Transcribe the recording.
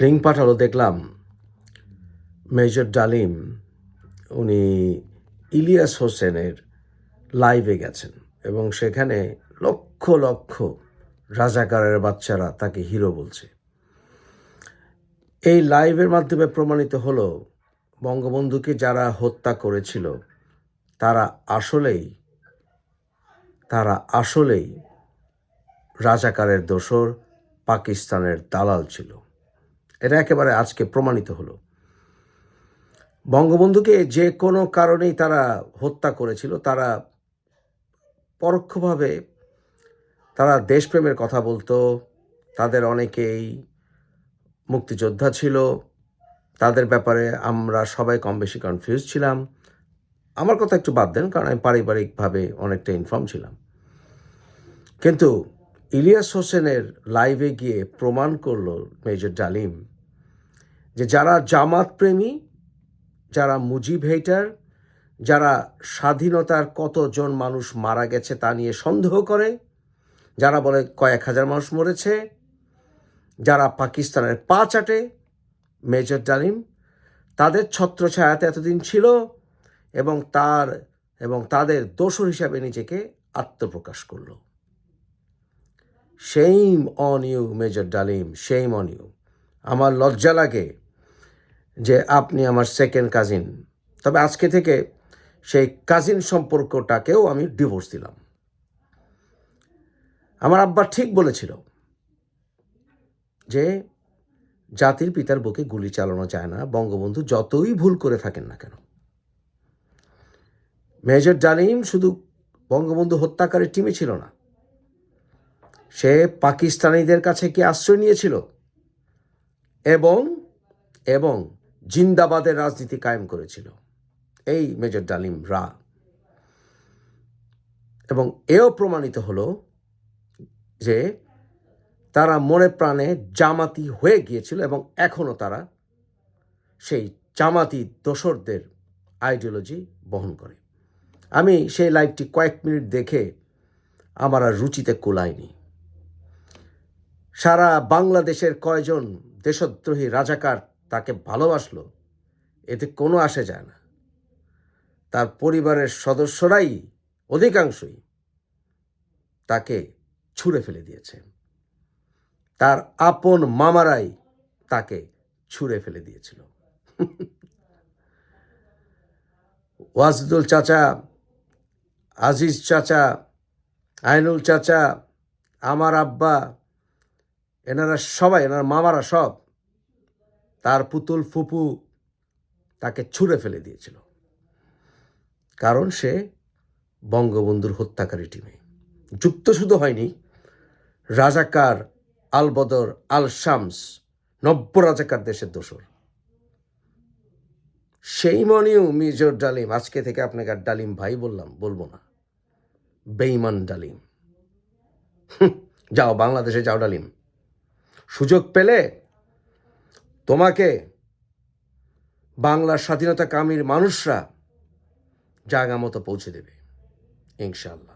Link পাঠালো, দেখলাম major ডালিম, উনি ইলিয়াস হোসেনের লাইভে গেছেন এবং সেখানে লক্ষ লক্ষ রাজাকারের বাচ্চারা তাকে হিরো বলছে। এই লাইভের মাধ্যমে প্রমাণিত হলো, বঙ্গবন্ধুকে যারা হত্যা করেছিল, তারা আসলেই তারা আসলেই রাজাকারের দোসর, পাকিস্তানের দালাল ছিল। এটা একেবারে আজকে প্রমাণিত হলো। বঙ্গবন্ধুকে যে কোনো কারণেই তারা হত্যা করেছিল, তারা পরোক্ষভাবে তারা দেশপ্রেমের কথা বলতো, তাদের অনেকেই মুক্তিযোদ্ধা ছিল, তাদের ব্যাপারে আমরা সবাই কম বেশি কনফিউজ ছিলাম। আমার কথা একটু বাদ দেন, কারণ আমি পারিবারিকভাবে অনেকটা ইনফর্ম ছিলাম। কিন্তু ইলিয়াস হোসেনের লাইভে গিয়ে প্রমাণ করল মেজর ডালিম যে যারা জামাত প্রেমী যারা মুজিব হেটার যারা স্বাধীনতার কতজন মানুষ মারা গেছে তা নিয়ে সন্দেহ করে, যারা বলে কয়েক হাজার মানুষ মরেছে, যারা পাকিস্তানের পা চাটে, মেজর ডালিম, তাদের ছত্রছায়াতে এতদিন ছিল এবং তার এবং তাদের দোষর হিসাবে নিজেকে আত্মপ্রকাশ করল। Same on you major Dalim same on you আমার লজ্জা লাগে। যে আপনি আমার সেকেন্ড কাজিন তবে আজকে থেকে সেই কাজিন সম্পর্কটাকেও আমি ডিভোর্স দিলাম। আমার আব্বা ঠিক বলেছিল যে জাতির পিতার বুকে গুলি চালানো যায় না, বঙ্গবন্ধু যতই ভুল করে থাকেন না কেন। মেজর ডালিম শুধু বঙ্গবন্ধু হত্যাকারীর টিমে ছিল না, সে পাকিস্তানিদের কাছে কি আশ্রয় নিয়েছিল? এবং এবং জিন্দাবাদের রাজনীতি কায়েম করেছিল। এই মেজর ডালিম রা। এবং এও প্রমাণিত হলো যে তারা মনে প্রাণে জামাতি হয়ে গিয়েছিল এবং এখনও তারা সেই জামাতি দোসরদের আইডিওলজি বহন করে। আমি সেই লাইভটি কয়েক মিনিট দেখে আমার আর রুচিতে কুলায়নি। সারা বাংলাদেশের কয়জন দেশদ্রোহী, রাজাকার তাকে ভালোবাসলো, এতে কোনো আসে যায় না। তার পরিবারের সদস্যরাই অধিকাংশই তাকে ছুঁড়ে ফেলে দিয়েছে। তার আপন মামারাই তাকে ছুঁড়ে ফেলে দিয়েছিল। ওয়াজদুল চাচা, আজিজ চাচা, আইনুল চাচা, আমার আব্বা, এনারা সবাই, এনার মামারা সব তার পুতুল ফুপু তাকে ছুঁড়ে ফেলে দিয়েছিল। কারণ সে বঙ্গবন্ধুর হত্যাকারী টিমে। যুক্ত শুধু হয়নি, রাজাকার আল বদর আল শামস নব্য রাজাকার দেশের দোসর। সেই মনেও মেজর ডালিম, আজকে থেকে আপনাকে আর ডালিম ভাই বললাম, বলব না। বেইমান ডালিম। যাও বাংলাদেশে যাও ডালিম। সুযোগ পেলে তোমাকে বাংলার স্বাধীনতা কামীর মানুষরা জায়গা মতো পৌঁছে দেবে ইনশাল্লাহ